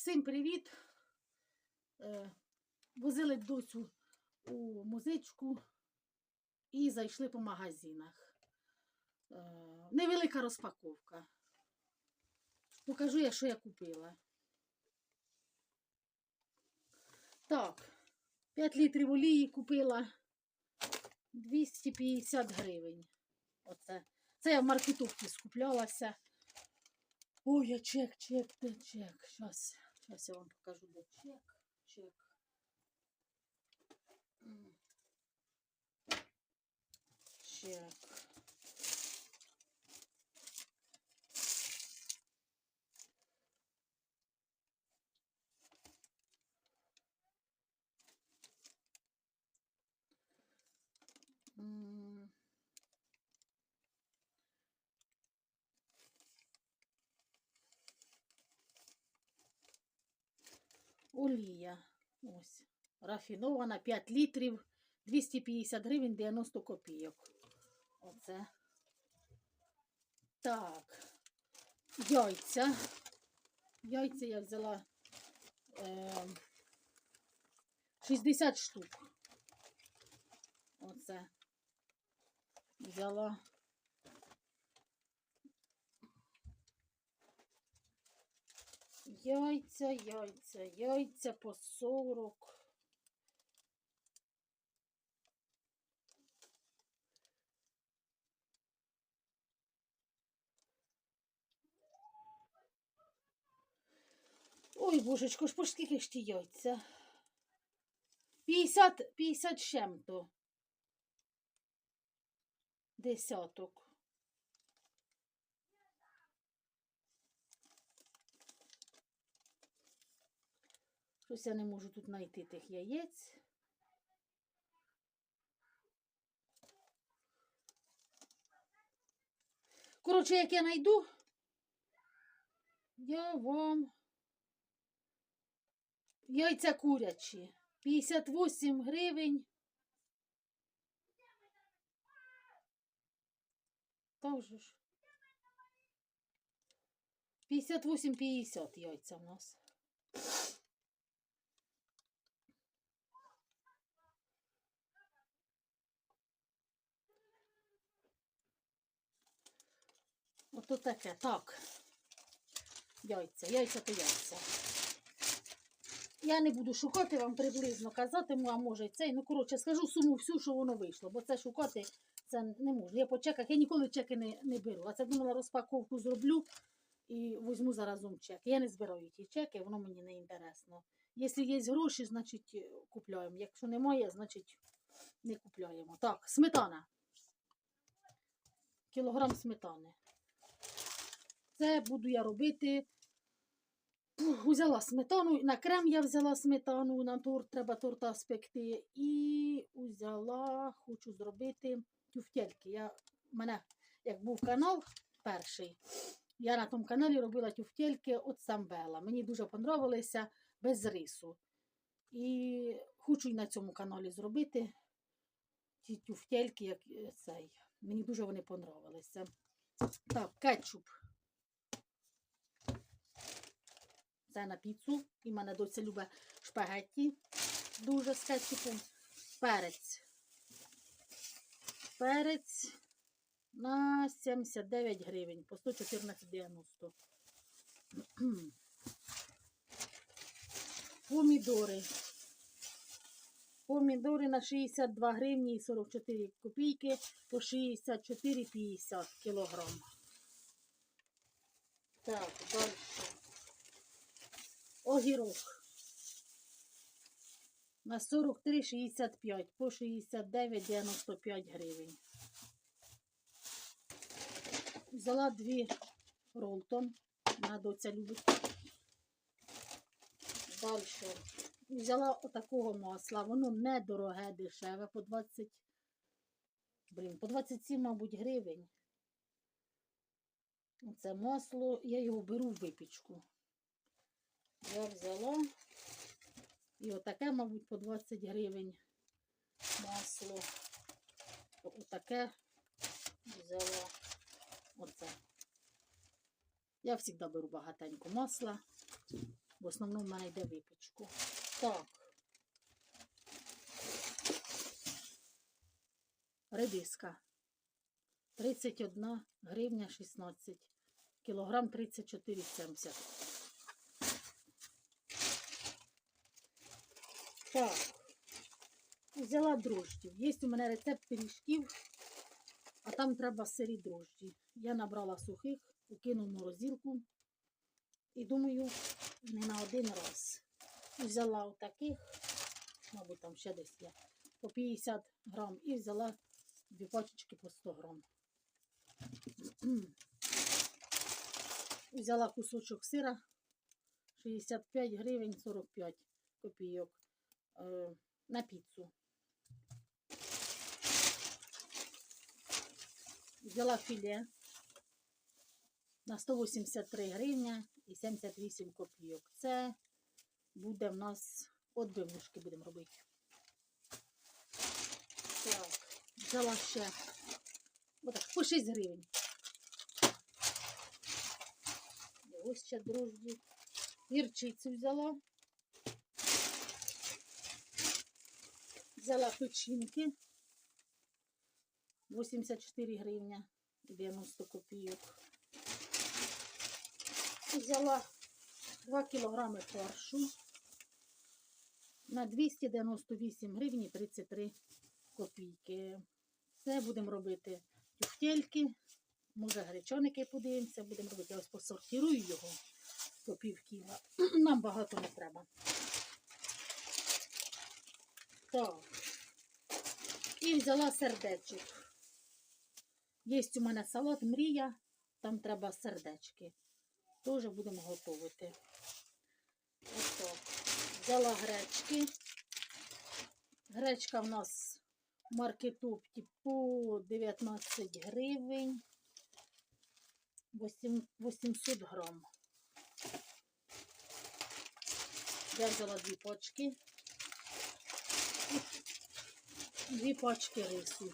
всім привіт. Е, возили досю у музичку і зайшли по магазинах. Е, невелика розпаковка. Покажу я, що я купила. Так, 5 літрів олії купила 250 гривень. Оце. Це я в маркетовці скуплялася. Ой, я чек, чек, чек. Щас, щас я вам покажу, де чек. Чек. Чек. Олія. Ось. Рафінована 5 літрів, 250 гривень 90 копійок. Оце. Так. Яйця. Яйця я взяла е, 60 штук. Оце. Взяла. Яйця, яйця, яйця по 40. Ой, божечко, ж по скільки ж яйця? 50, 50 з чим-то. Десяток. Щось я не можу тут знайти тих яєць. Коротше, як я знайду, я вам яйця курячі. 58 гривень. Так же ж. 58-50 яйця в нас. Ото таке. Так. Яйця, яйця то яйця. Я не буду шукати вам приблизно казатиму, а може цей. Ну, коротше, скажу суму всю, що воно вийшло, бо це шукати це не можна. Я по чеках, я ніколи чеки не, не беру. А це думала, розпаковку зроблю і візьму заразом чек. Я не збираю ті чеки, воно мені не інтересно. Якщо є гроші, значить е, купляємо. Якщо немає, значить не купляємо. Так, сметана. Кілограм сметани. Це буду я робити. Пух, Взяла сметану, на крем я взяла сметану, на торт треба торта спекти. І взяла, хочу зробити тюфтельки. Я, мене, як був канал перший, я на тому каналі робила тюфтельки від самбела. Мені дуже понравилися без рису. І хочу і на цьому каналі зробити ті тюфтельки, як цей. Мені дуже вони понравилися. Так, кетчуп. Це на піцу. І мене доця любить шпагетті. Дуже з кетчупом. Перець. Перець на 79 гривень по 114,90. Помідори. Помідори на 62 гривні і 44 копійки по 64,50 кілограм. Так, далі. Огірок. На 43,65 по 69,95 гривень. Взяла дві ролтон. На доця любить. Далі. Взяла отакого масла. Воно недороге, дешеве, по 20. Блін, по 27, мабуть, гривень. Це масло, я його беру в випічку. Я взяла і отаке, мабуть, по 20 гривень масло. Отаке взяла. Оце. Я завжди беру багатенько масла. В основному в мене йде випічку. Так. Редиска. 31 гривня 16. Кілограм 34,70. Так. Взяла дрожджів. Є у мене рецепт пиріжків, а там треба сирі дрожджі. Я набрала сухих, укину в морозилку. І думаю, не на один раз. Взяла отаких, мабуть, там ще десь є, по 50 грам і взяла дві пачечки по 100 грам. Взяла кусочок сира 65 гривень 45 копійок на піцу. Взяла філе на 183 гривня і 78 копійок. Це буде в нас отбивнушки будемо робити. Так, взяла ще отак, по 6 гривень. І Ось ще дрожджі. Гірчицю взяла. Взяла печінки. 84 гривня і 90 копійок. Взяла 2 кілограми фаршу на 298 гривень 33 копійки. Це будемо робити тюфтельки, може гречоники подивимося, будемо робити. Я ось посортирую його по пів кіла. Нам багато не треба. Так. І взяла сердечок. Є у мене салат мрія, там треба сердечки. Теж будемо готувати. Ось. Взяла гречки. Гречка в нас в маркетопті по 19 гривень. 8 800 грам. Я взяла дві пачки. Дві пачки рису.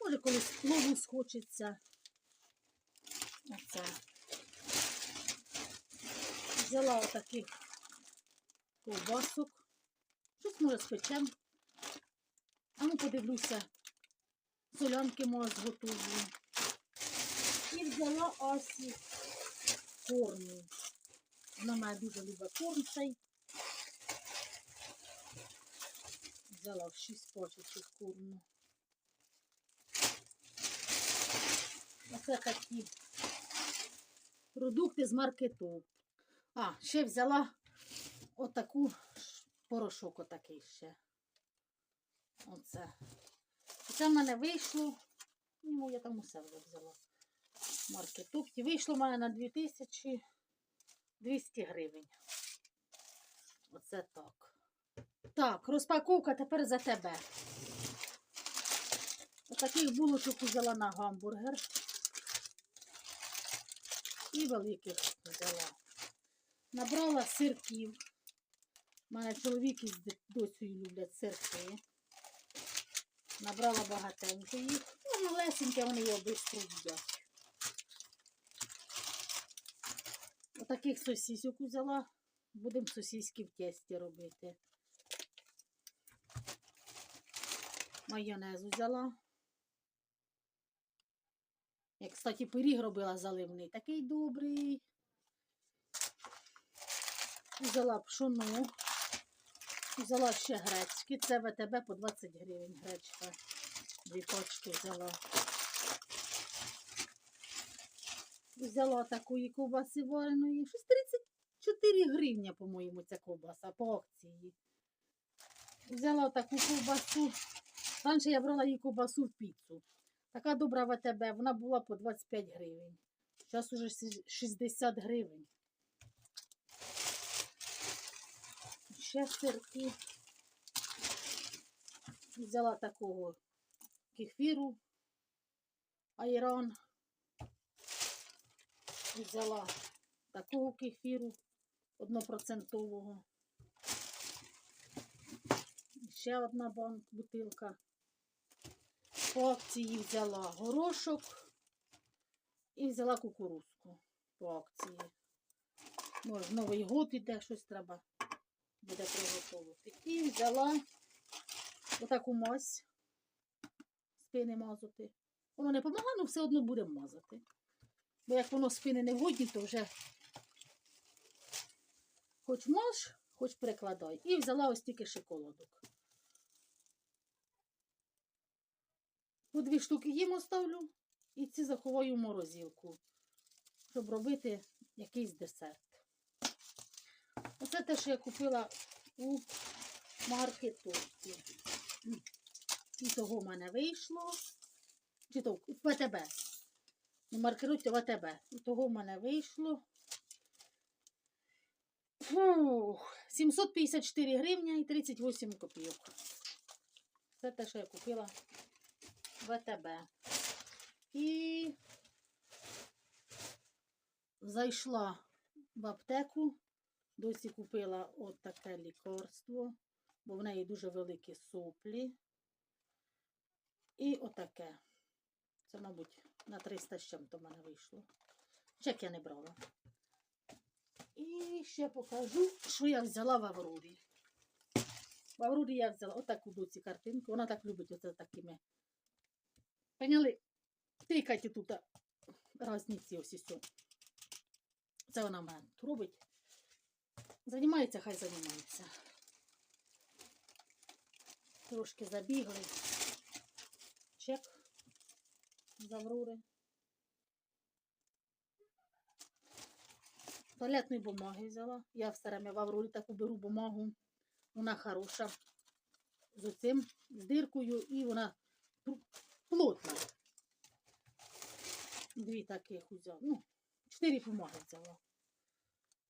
Може, колись плову схочеться. Оце. Взяла отаких ковбасок. Щось може спечем. А ну подивлюся. Солянки може зготовлю. І взяла Асі корну. Вона має дуже любить корм цей. Взяла в 6 пачечок корму. Оце такі продукти з маркету. А, ще взяла отаку порошок отакий ще. Оце. Це в мене вийшло. Ну, я там усе вже взяла. в Вийшло в мене на 2200 гривень. Оце так. Так, розпаковка тепер за тебе. Отаких булочок взяла на гамбургер. І великих взяла. Набрала сирків. У мене чоловік із дочею люблять сирки. Набрала багатенько їх. Ну, малесеньке вони його швидко їдять. Отаких сосісок взяла. Будемо сосіски в тесті робити. Майонез взяла. Я, кстати, пиріг робила заливний. Такий добрий. Взяла пшону. Взяла ще гречки. Це ВТБ по 20 гривень гречка. Дві пачки взяла. Взяла такої ковбаси вареної. Щось 34 гривня, по-моєму, ця ковбаса по акції. Взяла таку ковбасу. Раніше я брала її ковбасу в піцу. Така добра ВТБ, вона була по 25 гривень. Зараз уже 60 гривень. Ще сирки. Взяла такого кефіру, айран. Взяла такого кефіру однопроцентового. Ще одна банк, бутилка. По акції взяла горошок і взяла кукурузку по акції. Може, Новий год іде, щось треба буде приготувати. І взяла отаку мазь спини мазати. Воно не допомагає, але все одно будемо мазати. Бо як воно спини не вгодні, то вже хоч маж, хоч перекладай. І взяла ось тільки шоколадок. По дві штуки їм оставлю і ці заховаю в морозилку, щоб робити якийсь десерт. Оце те, що я купила у маркетовці. І того в мене вийшло. Чи то в ВТБ. Не маркеруйте ВТБ. І того в мене вийшло. Фух, 754 гривня і 38 копійок. Це те, що я купила ВТБ. І зайшла в аптеку, досі купила от таке лікарство, бо в неї дуже великі соплі. І отаке. Це, мабуть, на 300 з чим-то в мене вийшло. Чек я не брала. І ще покажу, що я взяла в Аврорі. В Аврорі я взяла отаку доці картинку. Вона так любить оце такими. Поняли? Тикайте тут різниці ось і. Це вона в мене робить. Займається, хай займається. Трошки забігли. Чек з Аврори. Туалетної бумаги взяла. Я все время в Аврорі таку беру бумагу. Вона хороша. З оцим, з диркою, і вона пл- плотна. Дві таких взяла. Ну, чотири бумаги взяла.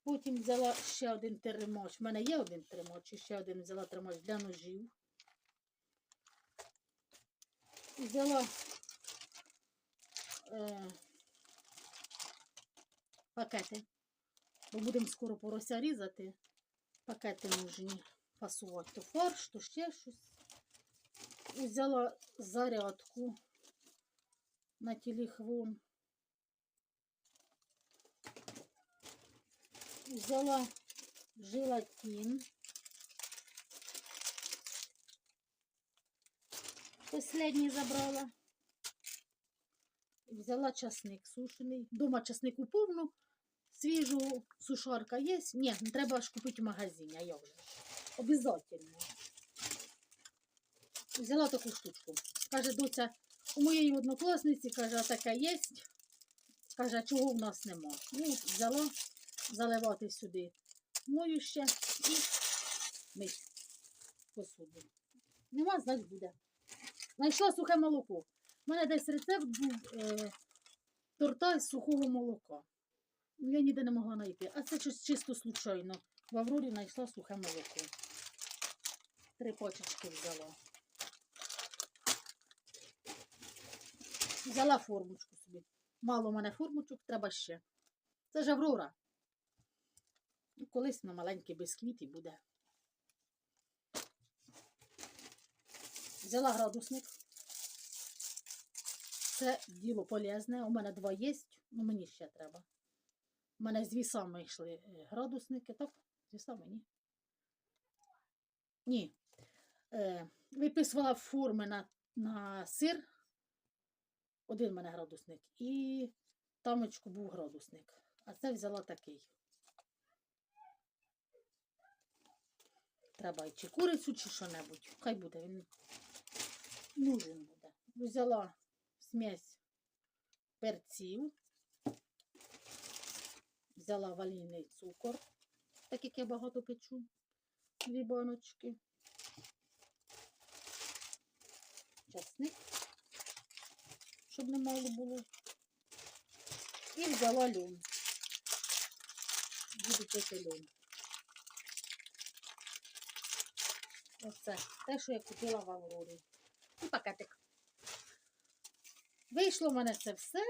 Потім взяла ще один тримач. У мене є один тримач, і ще один взяла тримач для ножів. Взяла е, пакети. Бо будемо скоро порося різати. Пакети нужні фасувати. То фарш, то ще щось. Взяла зарядку на телефон. Взяла желатин. Последній забрала. Взяла часник сушений. Дома часнику повну. Свіжу сушарка є. Ні, треба ж купити в магазині, а я вже. Обязательно. Взяла таку штучку. Каже, доця, у моєї однокласниці, каже, така є. Каже, чого в нас нема? Ну, взяла заливати сюди мою ще і мить посуду. Нема, значить буде. Знайшла сухе молоко. У мене десь рецепт був е, торта з сухого молока. Ну, Я ніде не могла знайти. А це щось чисто случайно. В Аврорі знайшла сухе молоко. Три пачечки взяла. Взяла формочку собі. Мало в мене формочок, треба ще. Це ж Аврора. Ну, колись на маленький бисквіт і буде. Взяла градусник. Це діло полезне. У мене два є, ну мені ще треба. У мене з вісами йшли е, градусники, так? З вісами, ні? Ні. Е, виписувала форми на, на сир. Один в мене градусник. І тамочку був градусник. А це взяла такий. Треба чи курицю, чи що-небудь. Хай буде, він нужен буде. Взяла смесь перців. Взяла ванільний цукор, так як я багато печу. Дві баночки. Часник, щоб не мало було. І взяла льон. Буду пити льон. Оце те, що я купила в Аврорі. І пакетик. Вийшло в мене це все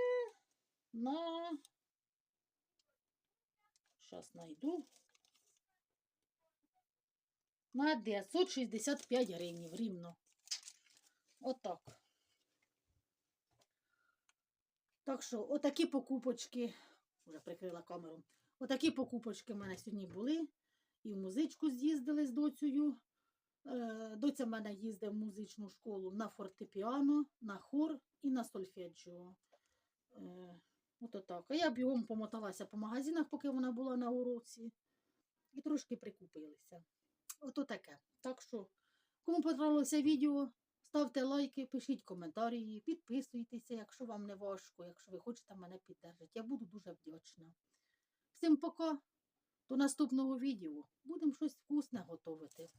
на. Зараз знайду. На 965 гривень рівно. Отак. Так що, отакі покупочки. Вже прикрила камеру. Отакі покупочки в мене сьогодні були. І в музичку з'їздили з доцею. Е, Доця в мене їздить в музичну школу на фортепіано, на хор і на сольфеджіо. Е, Ото так. А я бігом помоталася по магазинах, поки вона була на уроці. І трошки прикупилися. Ото таке. Так що, кому понравилося відео, ставте лайки, пишіть коментарі, підписуйтеся, якщо вам не важко, якщо ви хочете мене підтримати. Я буду дуже вдячна. Всім пока. До наступного відео. Будемо щось вкусне готувати.